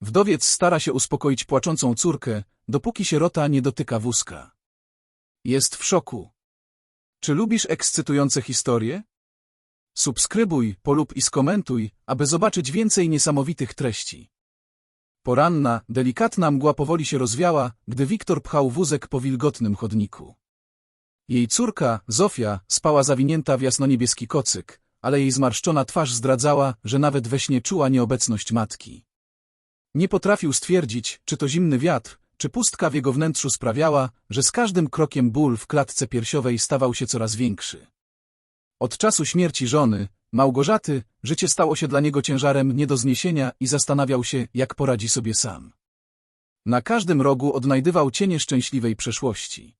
Wdowiec stara się uspokoić płaczącą córkę, dopóki sierota nie dotyka wózka. Jest w szoku. Czy lubisz ekscytujące historie? Subskrybuj, polub i skomentuj, aby zobaczyć więcej niesamowitych treści. Poranna, delikatna mgła powoli się rozwiała, gdy Wiktor pchał wózek po wilgotnym chodniku. Jej córka, Zofia, spała zawinięta w jasnoniebieski kocyk, ale jej zmarszczona twarz zdradzała, że nawet we śnie czuła nieobecność matki. Nie potrafił stwierdzić, czy to zimny wiatr, czy pustka w jego wnętrzu sprawiała, że z każdym krokiem ból w klatce piersiowej stawał się coraz większy. Od czasu śmierci żony, Małgorzaty, życie stało się dla niego ciężarem nie do zniesienia i zastanawiał się, jak poradzi sobie sam. Na każdym rogu odnajdywał cienie szczęśliwej przeszłości.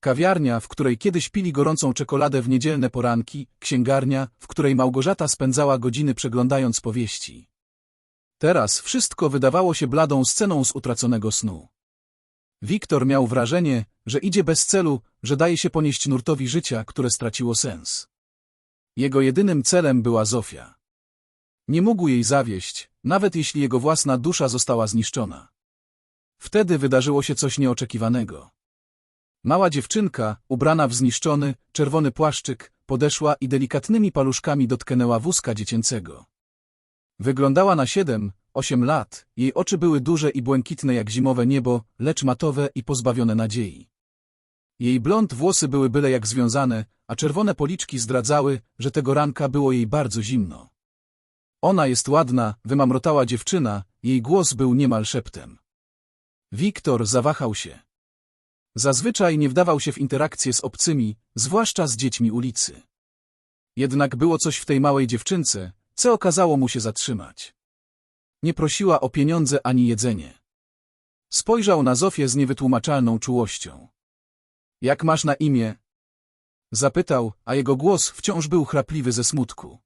Kawiarnia, w której kiedyś pili gorącą czekoladę w niedzielne poranki, księgarnia, w której Małgorzata spędzała godziny przeglądając powieści. Teraz wszystko wydawało się bladą sceną z utraconego snu. Wiktor miał wrażenie, że idzie bez celu, że daje się ponieść nurtowi życia, które straciło sens. Jego jedynym celem była Zofia. Nie mógł jej zawieść, nawet jeśli jego własna dusza została zniszczona. Wtedy wydarzyło się coś nieoczekiwanego. Mała dziewczynka, ubrana w zniszczony, czerwony płaszczyk, podeszła i delikatnymi paluszkami dotknęła wózka dziecięcego. Wyglądała na siedem, osiem lat, jej oczy były duże i błękitne jak zimowe niebo, lecz matowe i pozbawione nadziei. Jej blond włosy były byle jak związane, a czerwone policzki zdradzały, że tego ranka było jej bardzo zimno. Ona jest ładna, wymamrotała dziewczyna, jej głos był niemal szeptem. Wiktor zawahał się. Zazwyczaj nie wdawał się w interakcje z obcymi, zwłaszcza z dziećmi ulicy. Jednak było coś w tej małej dziewczynce, co okazało mu się zatrzymać. Nie prosiła o pieniądze ani jedzenie. Spojrzał na Zofię z niewytłumaczalną czułością. Jak masz na imię? Zapytał, a jego głos wciąż był chrapliwy ze smutku.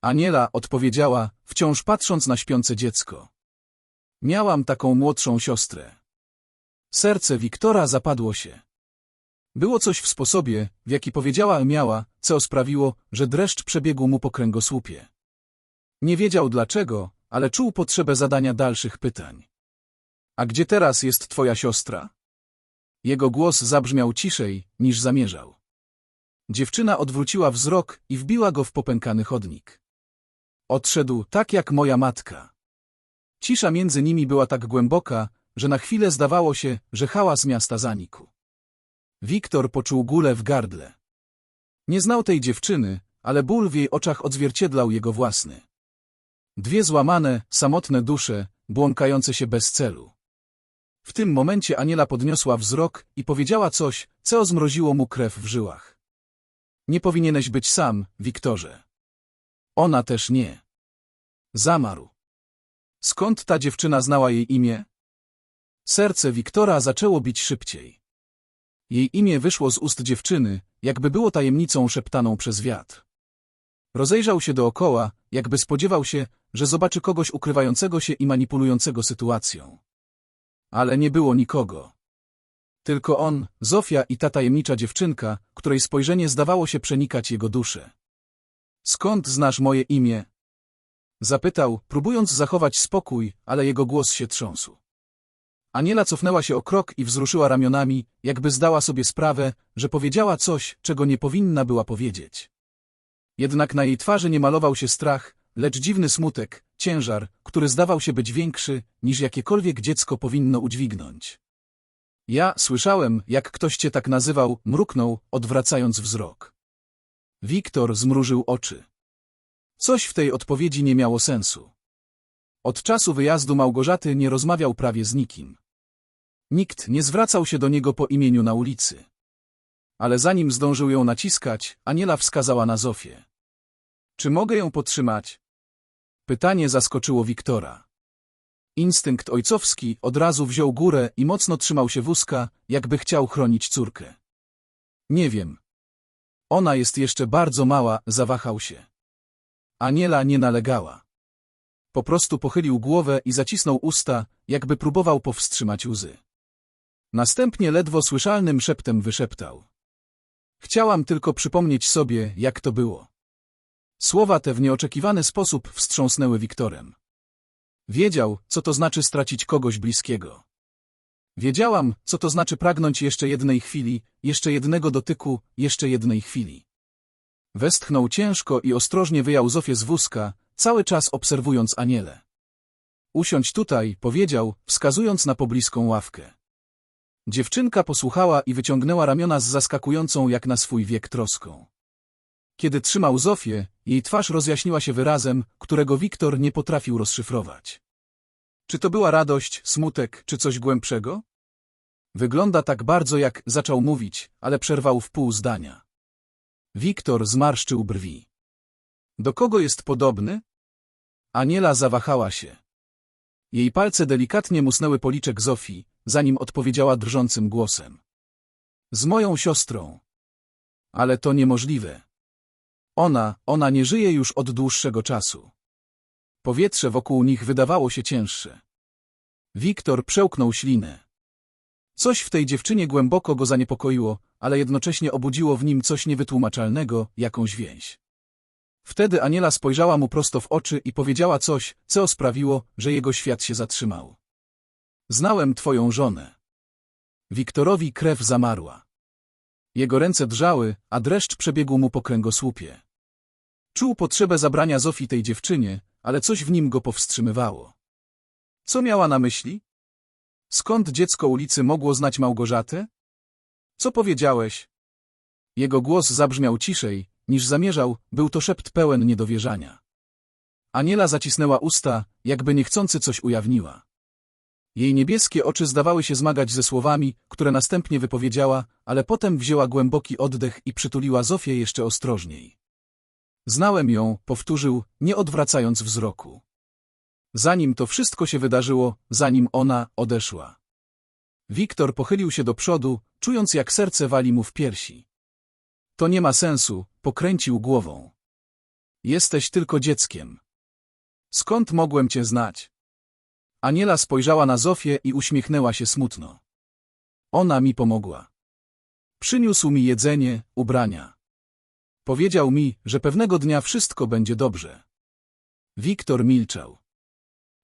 Aniela odpowiedziała, wciąż patrząc na śpiące dziecko. Miałam taką młodszą siostrę. Serce Wiktora zapadło się. Było coś w sposobie, w jaki powiedziała miała, co sprawiło, że dreszcz przebiegł mu po kręgosłupie. Nie wiedział dlaczego, ale czuł potrzebę zadania dalszych pytań. A gdzie teraz jest twoja siostra? Jego głos zabrzmiał ciszej, niż zamierzał. Dziewczyna odwróciła wzrok i wbiła go w popękany chodnik. Odszedł tak jak moja matka. Cisza między nimi była tak głęboka, że na chwilę zdawało się, że hałas miasta zanikł. Wiktor poczuł gulę w gardle. Nie znał tej dziewczyny, ale ból w jej oczach odzwierciedlał jego własny. Dwie złamane, samotne dusze, błąkające się bez celu. W tym momencie Aniela podniosła wzrok i powiedziała coś, co zmroziło mu krew w żyłach. Nie powinieneś być sam, Wiktorze. Ona też nie. Zamarł. Skąd ta dziewczyna znała jej imię? Serce Wiktora zaczęło bić szybciej. Jej imię wyszło z ust dziewczyny, jakby było tajemnicą szeptaną przez wiatr. Rozejrzał się dookoła, jakby spodziewał się, że zobaczy kogoś ukrywającego się i manipulującego sytuacją. Ale nie było nikogo. Tylko on, Zofia i ta tajemnicza dziewczynka, której spojrzenie zdawało się przenikać jego duszę. Skąd znasz moje imię? Zapytał, próbując zachować spokój, ale jego głos się trząsł. Aniela cofnęła się o krok i wzruszyła ramionami, jakby zdała sobie sprawę, że powiedziała coś, czego nie powinna była powiedzieć. Jednak na jej twarzy nie malował się strach, lecz dziwny smutek, ciężar, który zdawał się być większy, niż jakiekolwiek dziecko powinno udźwignąć. Ja słyszałem, jak ktoś cię tak nazywał, mruknął, odwracając wzrok. Wiktor zmrużył oczy. Coś w tej odpowiedzi nie miało sensu. Od czasu wyjazdu Małgorzaty nie rozmawiał prawie z nikim. Nikt nie zwracał się do niego po imieniu na ulicy. Ale zanim zdążył ją naciskać, Aniela wskazała na Zofię. Czy mogę ją podtrzymać? Pytanie zaskoczyło Wiktora. Instynkt ojcowski od razu wziął górę i mocno trzymał się wózka, jakby chciał chronić córkę. Nie wiem. Ona jest jeszcze bardzo mała, zawahał się. Aniela nie nalegała. Po prostu pochylił głowę i zacisnął usta, jakby próbował powstrzymać łzy. Następnie ledwo słyszalnym szeptem wyszeptał. Chciałam tylko przypomnieć sobie, jak to było. Słowa te w nieoczekiwany sposób wstrząsnęły Wiktorem. Wiedział, co to znaczy stracić kogoś bliskiego. Wiedziałam, co to znaczy pragnąć jeszcze jednej chwili, jeszcze jednego dotyku, jeszcze jednej chwili. Westchnął ciężko i ostrożnie wyjął Zofię z wózka, cały czas obserwując Anielę. Usiądź tutaj, powiedział, wskazując na pobliską ławkę. Dziewczynka posłuchała i wyciągnęła ramiona z zaskakującą jak na swój wiek troską. Kiedy trzymał Zofię, jej twarz rozjaśniła się wyrazem, którego Wiktor nie potrafił rozszyfrować. Czy to była radość, smutek, czy coś głębszego? Wygląda tak bardzo, jak zaczął mówić, ale przerwał w pół zdania. Wiktor zmarszczył brwi. Do kogo jest podobny? Aniela zawahała się. Jej palce delikatnie musnęły policzek Zofii, zanim odpowiedziała drżącym głosem. Z moją siostrą. Ale to niemożliwe. Ona, ona nie żyje już od dłuższego czasu. Powietrze wokół nich wydawało się cięższe. Wiktor przełknął ślinę. Coś w tej dziewczynie głęboko go zaniepokoiło, ale jednocześnie obudziło w nim coś niewytłumaczalnego, jakąś więź. Wtedy Aniela spojrzała mu prosto w oczy i powiedziała coś, co sprawiło, że jego świat się zatrzymał. Znałem twoją żonę. Wiktorowi krew zamarła. Jego ręce drżały, a dreszcz przebiegł mu po kręgosłupie. Czuł potrzebę zabrania Zofii tej dziewczynie, ale coś w nim go powstrzymywało. Co miała na myśli? Skąd dziecko ulicy mogło znać Małgorzatę? Co powiedziałeś? Jego głos zabrzmiał ciszej, niż zamierzał, był to szept pełen niedowierzania. Aniela zacisnęła usta, jakby niechcący coś ujawniła. Jej niebieskie oczy zdawały się zmagać ze słowami, które następnie wypowiedziała, ale potem wzięła głęboki oddech i przytuliła Zofię jeszcze ostrożniej. Znałem ją, powtórzył, nie odwracając wzroku. Zanim to wszystko się wydarzyło, zanim ona odeszła. Wiktor pochylił się do przodu, czując jak serce wali mu w piersi. To nie ma sensu, pokręcił głową. Jesteś tylko dzieckiem. Skąd mogłem cię znać? Aniela spojrzała na Zofię i uśmiechnęła się smutno. Ona mi pomogła. Przyniósł mi jedzenie, ubrania. Powiedział mi, że pewnego dnia wszystko będzie dobrze. Wiktor milczał.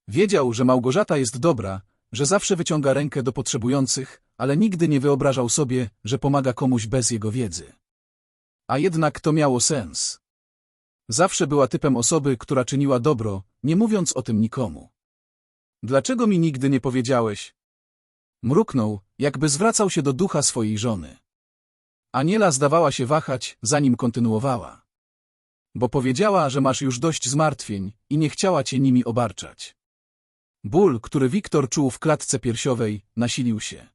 Wiedział, że Małgorzata jest dobra, że zawsze wyciąga rękę do potrzebujących, ale nigdy nie wyobrażał sobie, że pomaga komuś bez jego wiedzy. A jednak to miało sens. Zawsze była typem osoby, która czyniła dobro, nie mówiąc o tym nikomu. Dlaczego mi nigdy nie powiedziałeś? Mruknął, jakby zwracał się do ducha swojej żony. Aniela zdawała się wahać, zanim kontynuowała. Bo powiedziała, że masz już dość zmartwień i nie chciała cię nimi obarczać. Ból, który Wiktor czuł w klatce piersiowej, nasilił się.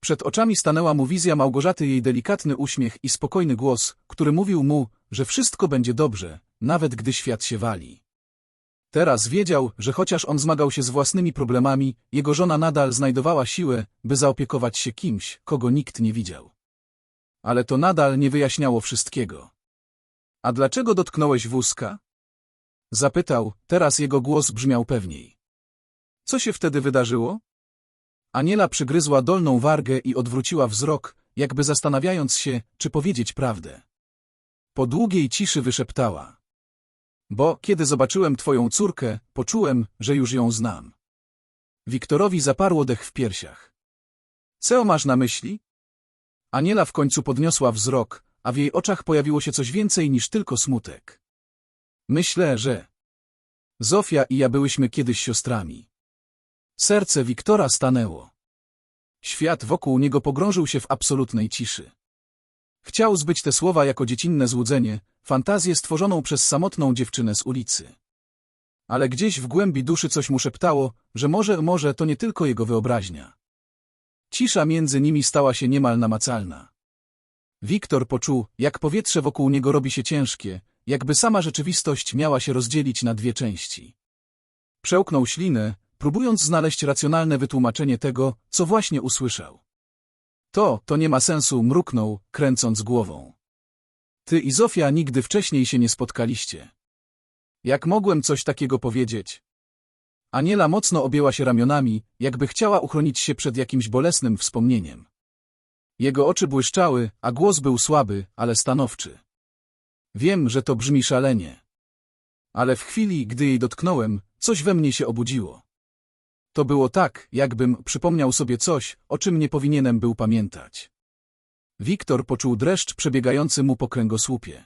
Przed oczami stanęła mu wizja Małgorzaty, jej delikatny uśmiech i spokojny głos, który mówił mu, że wszystko będzie dobrze, nawet gdy świat się wali. Teraz wiedział, że chociaż on zmagał się z własnymi problemami, jego żona nadal znajdowała siłę, by zaopiekować się kimś, kogo nikt nie widział. Ale to nadal nie wyjaśniało wszystkiego. A dlaczego dotknąłeś wózka? Zapytał, teraz jego głos brzmiał pewniej. Co się wtedy wydarzyło? Aniela przygryzła dolną wargę i odwróciła wzrok, jakby zastanawiając się, czy powiedzieć prawdę. Po długiej ciszy wyszeptała. Bo, kiedy zobaczyłem twoją córkę, poczułem, że już ją znam. Wiktorowi zaparło dech w piersiach. Co masz na myśli? Aniela w końcu podniosła wzrok, a w jej oczach pojawiło się coś więcej niż tylko smutek. Myślę, że... Zofia i ja byłyśmy kiedyś siostrami. Serce Wiktora stanęło. Świat wokół niego pogrążył się w absolutnej ciszy. Chciał zbyć te słowa jako dziecinne złudzenie, fantazję stworzoną przez samotną dziewczynę z ulicy. Ale gdzieś w głębi duszy coś mu szeptało, że może, może to nie tylko jego wyobraźnia. Cisza między nimi stała się niemal namacalna. Wiktor poczuł, jak powietrze wokół niego robi się ciężkie, jakby sama rzeczywistość miała się rozdzielić na dwie części. Przełknął ślinę, próbując znaleźć racjonalne wytłumaczenie tego, co właśnie usłyszał. To, to nie ma sensu, mruknął, kręcąc głową. Ty i Zofia nigdy wcześniej się nie spotkaliście. Jak mogłem coś takiego powiedzieć? Aniela mocno objęła się ramionami, jakby chciała uchronić się przed jakimś bolesnym wspomnieniem. Jego oczy błyszczały, a głos był słaby, ale stanowczy. Wiem, że to brzmi szalenie. Ale w chwili, gdy jej dotknąłem, coś we mnie się obudziło. To było tak, jakbym przypomniał sobie coś, o czym nie powinienem był pamiętać. Wiktor poczuł dreszcz przebiegający mu po kręgosłupie.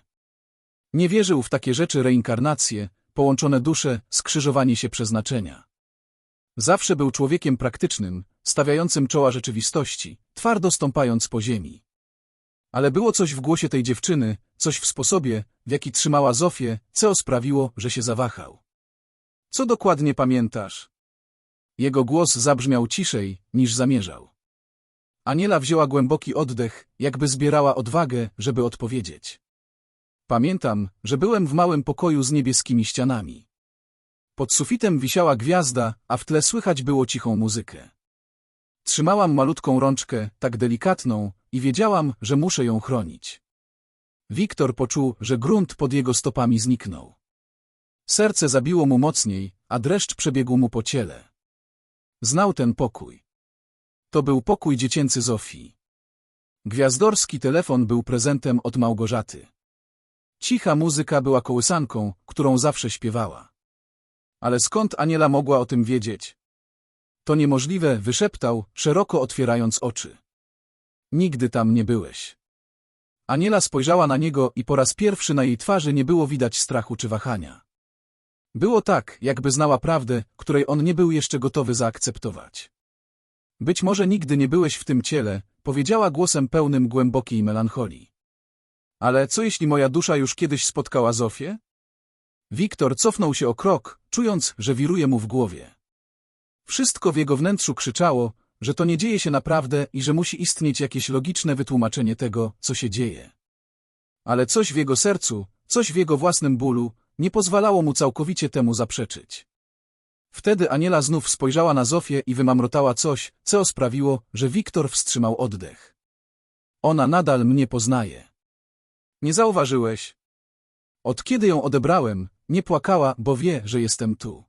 Nie wierzył w takie rzeczy reinkarnacje, połączone dusze, skrzyżowanie się przeznaczenia. Zawsze był człowiekiem praktycznym, stawiającym czoła rzeczywistości, twardo stąpając po ziemi. Ale było coś w głosie tej dziewczyny, coś w sposobie, w jaki trzymała Zofię, co sprawiło, że się zawahał. Co dokładnie pamiętasz? Jego głos zabrzmiał ciszej, niż zamierzał. Aniela wzięła głęboki oddech, jakby zbierała odwagę, żeby odpowiedzieć. Pamiętam, że byłem w małym pokoju z niebieskimi ścianami. Pod sufitem wisiała gwiazda, a w tle słychać było cichą muzykę. Trzymałam malutką rączkę, tak delikatną, i wiedziałam, że muszę ją chronić. Wiktor poczuł, że grunt pod jego stopami zniknął. Serce zabiło mu mocniej, a dreszcz przebiegł mu po ciele. Znał ten pokój. To był pokój dziecięcy Zofii. Gwiazdorski telefon był prezentem od Małgorzaty. Cicha muzyka była kołysanką, którą zawsze śpiewała. Ale skąd Aniela mogła o tym wiedzieć? To niemożliwe, wyszeptał, szeroko otwierając oczy. Nigdy tam nie byłeś. Aniela spojrzała na niego i po raz pierwszy na jej twarzy nie było widać strachu czy wahania. Było tak, jakby znała prawdę, której on nie był jeszcze gotowy zaakceptować. Być może nigdy nie byłeś w tym ciele, powiedziała głosem pełnym głębokiej melancholii. Ale co jeśli moja dusza już kiedyś spotkała Zofię? Wiktor cofnął się o krok, czując, że wiruje mu w głowie. Wszystko w jego wnętrzu krzyczało, że to nie dzieje się naprawdę i że musi istnieć jakieś logiczne wytłumaczenie tego, co się dzieje. Ale coś w jego sercu, coś w jego własnym bólu, nie pozwalało mu całkowicie temu zaprzeczyć. Wtedy Aniela znów spojrzała na Zofię i wymamrotała coś, co sprawiło, że Wiktor wstrzymał oddech. Ona nadal mnie poznaje. Nie zauważyłeś? Od kiedy ją odebrałem, nie płakała, bo wie, że jestem tu.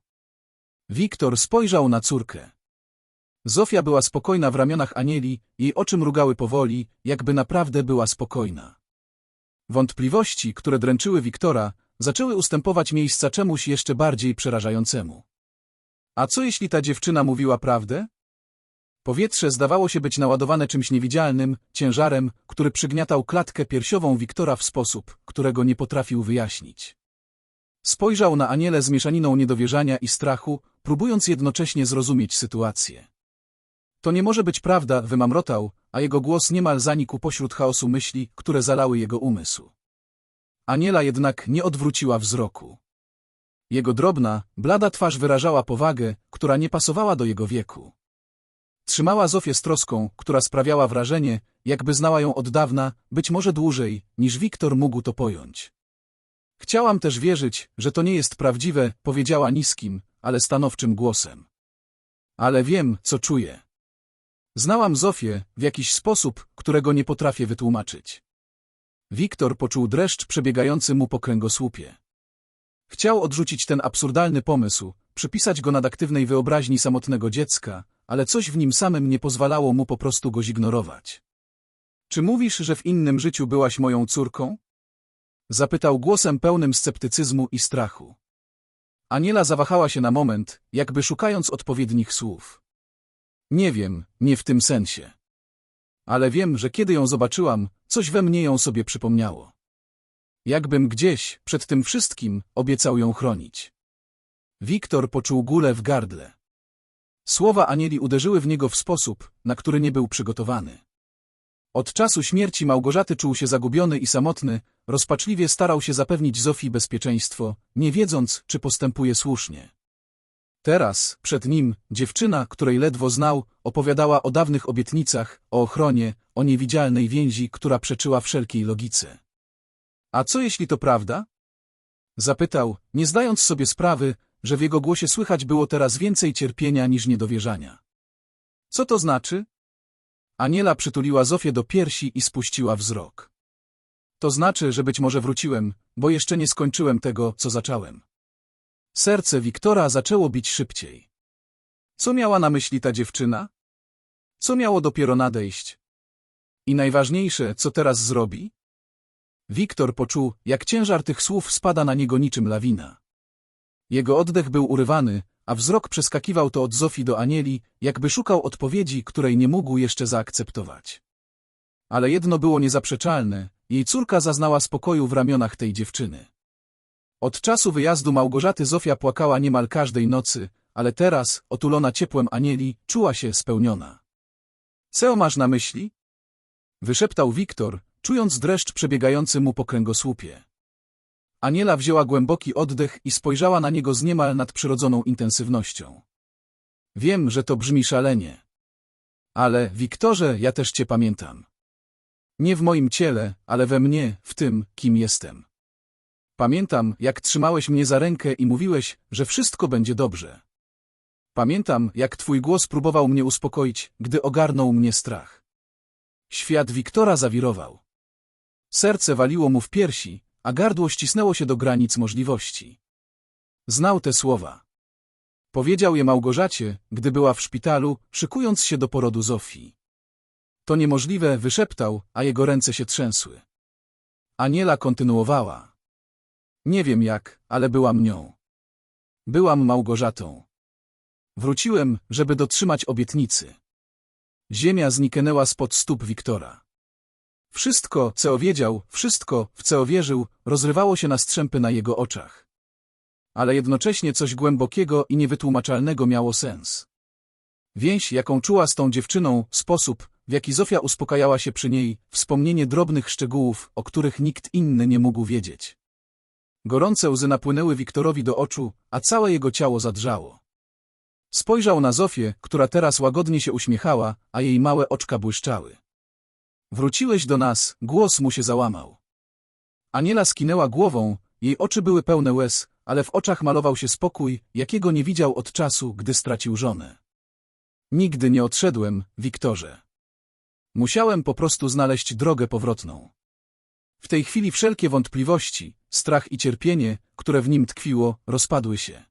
Wiktor spojrzał na córkę. Zofia była spokojna w ramionach Anieli, jej oczy mrugały powoli, jakby naprawdę była spokojna. Wątpliwości, które dręczyły Wiktora, zaczęły ustępować miejsca czemuś jeszcze bardziej przerażającemu. A co jeśli ta dziewczyna mówiła prawdę? Powietrze zdawało się być naładowane czymś niewidzialnym, ciężarem, który przygniatał klatkę piersiową Wiktora w sposób, którego nie potrafił wyjaśnić. Spojrzał na Anielę z mieszaniną niedowierzania i strachu, próbując jednocześnie zrozumieć sytuację. To nie może być prawda, wymamrotał, a jego głos niemal zanikł pośród chaosu myśli, które zalały jego umysł. Aniela jednak nie odwróciła wzroku. Jego drobna, blada twarz wyrażała powagę, która nie pasowała do jego wieku. Trzymała Zofię z troską, która sprawiała wrażenie, jakby znała ją od dawna, być może dłużej, niż Wiktor mógł to pojąć. Chciałam też wierzyć, że to nie jest prawdziwe, powiedziała niskim, ale stanowczym głosem. Ale wiem, co czuję. Znałam Zofię w jakiś sposób, którego nie potrafię wytłumaczyć. Wiktor poczuł dreszcz przebiegający mu po kręgosłupie. Chciał odrzucić ten absurdalny pomysł, przypisać go nadaktywnej wyobraźni samotnego dziecka, ale coś w nim samym nie pozwalało mu po prostu go zignorować. Czy mówisz, że w innym życiu byłaś moją córką? Zapytał głosem pełnym sceptycyzmu i strachu. Aniela zawahała się na moment, jakby szukając odpowiednich słów. Nie wiem, nie w tym sensie. Ale wiem, że kiedy ją zobaczyłam, coś we mnie ją sobie przypomniało. Jakbym gdzieś, przed tym wszystkim, obiecał ją chronić. Wiktor poczuł gulę w gardle. Słowa Anieli uderzyły w niego w sposób, na który nie był przygotowany. Od czasu śmierci Małgorzaty czuł się zagubiony i samotny, rozpaczliwie starał się zapewnić Zofii bezpieczeństwo, nie wiedząc, czy postępuje słusznie. Teraz, przed nim, dziewczyna, której ledwo znał, opowiadała o dawnych obietnicach, o ochronie, o niewidzialnej więzi, która przeczyła wszelkiej logice. A co jeśli to prawda? Zapytał, nie zdając sobie sprawy, że w jego głosie słychać było teraz więcej cierpienia niż niedowierzania. Co to znaczy? Aniela przytuliła Zofię do piersi i spuściła wzrok. To znaczy, że być może wróciłem, bo jeszcze nie skończyłem tego, co zacząłem. Serce Wiktora zaczęło bić szybciej. Co miała na myśli ta dziewczyna? Co miało dopiero nadejść? I najważniejsze, co teraz zrobi? Wiktor poczuł, jak ciężar tych słów spada na niego niczym lawina. Jego oddech był urywany, a wzrok przeskakiwał to od Zofii do Anieli, jakby szukał odpowiedzi, której nie mógł jeszcze zaakceptować. Ale jedno było niezaprzeczalne, jej córka zaznała spokoju w ramionach tej dziewczyny. Od czasu wyjazdu Małgorzaty Zofia płakała niemal każdej nocy, ale teraz, otulona ciepłem Anieli, czuła się spełniona. Co masz na myśli? Wyszeptał Wiktor, czując dreszcz przebiegający mu po kręgosłupie. Aniela wzięła głęboki oddech i spojrzała na niego z niemal nadprzyrodzoną intensywnością. Wiem, że to brzmi szalenie. Ale, Wiktorze, ja też cię pamiętam. Nie w moim ciele, ale we mnie, w tym, kim jestem. Pamiętam, jak trzymałeś mnie za rękę i mówiłeś, że wszystko będzie dobrze. Pamiętam, jak twój głos próbował mnie uspokoić, gdy ogarnął mnie strach. Świat Wiktora zawirował. Serce waliło mu w piersi, a gardło ścisnęło się do granic możliwości. Znał te słowa. Powiedział je Małgorzacie, gdy była w szpitalu, szykując się do porodu Zofii. To niemożliwe, wyszeptał, a jego ręce się trzęsły. Aniela kontynuowała. Nie wiem jak, ale byłam nią. Byłam Małgorzatą. Wróciłem, żeby dotrzymać obietnicy. Ziemia zniknęła spod stóp Wiktora. Wszystko, co wiedział, wszystko, w co wierzył, rozrywało się na strzępy na jego oczach. Ale jednocześnie coś głębokiego i niewytłumaczalnego miało sens. Więź, jaką czuła z tą dziewczyną, sposób, w jaki Zofia uspokajała się przy niej, wspomnienie drobnych szczegółów, o których nikt inny nie mógł wiedzieć. Gorące łzy napłynęły Wiktorowi do oczu, a całe jego ciało zadrżało. Spojrzał na Zofię, która teraz łagodnie się uśmiechała, a jej małe oczka błyszczały. Wróciłeś do nas, głos mu się załamał. Aniela skinęła głową, jej oczy były pełne łez, ale w oczach malował się spokój, jakiego nie widział od czasu, gdy stracił żonę. Nigdy nie odszedłem, Wiktorze. Musiałem po prostu znaleźć drogę powrotną. W tej chwili wszelkie wątpliwości, strach i cierpienie, które w nim tkwiło, rozpadły się.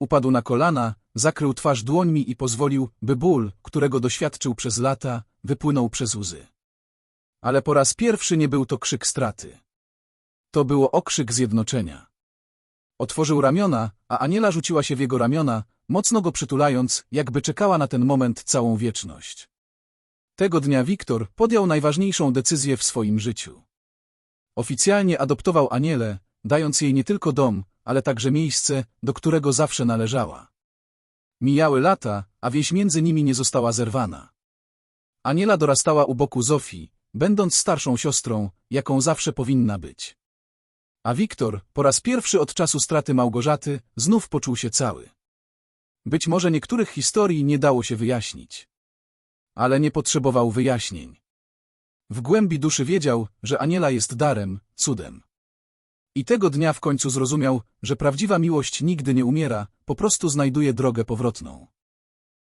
Upadł na kolana, zakrył twarz dłońmi i pozwolił, by ból, którego doświadczył przez lata, wypłynął przez łzy. Ale po raz pierwszy nie był to krzyk straty. To było okrzyk zjednoczenia. Otworzył ramiona, a Aniela rzuciła się w jego ramiona, mocno go przytulając, jakby czekała na ten moment całą wieczność. Tego dnia Wiktor podjął najważniejszą decyzję w swoim życiu. Oficjalnie adoptował Anielę, dając jej nie tylko dom, ale także miejsce, do którego zawsze należała. Mijały lata, a wieś między nimi nie została zerwana. Aniela dorastała u boku Zofii, będąc starszą siostrą, jaką zawsze powinna być. A Wiktor, po raz pierwszy od czasu straty Małgorzaty, znów poczuł się cały. Być może niektórych historii nie dało się wyjaśnić. Ale nie potrzebował wyjaśnień. W głębi duszy wiedział, że Aniela jest darem, cudem. I tego dnia w końcu zrozumiał, że prawdziwa miłość nigdy nie umiera, po prostu znajduje drogę powrotną.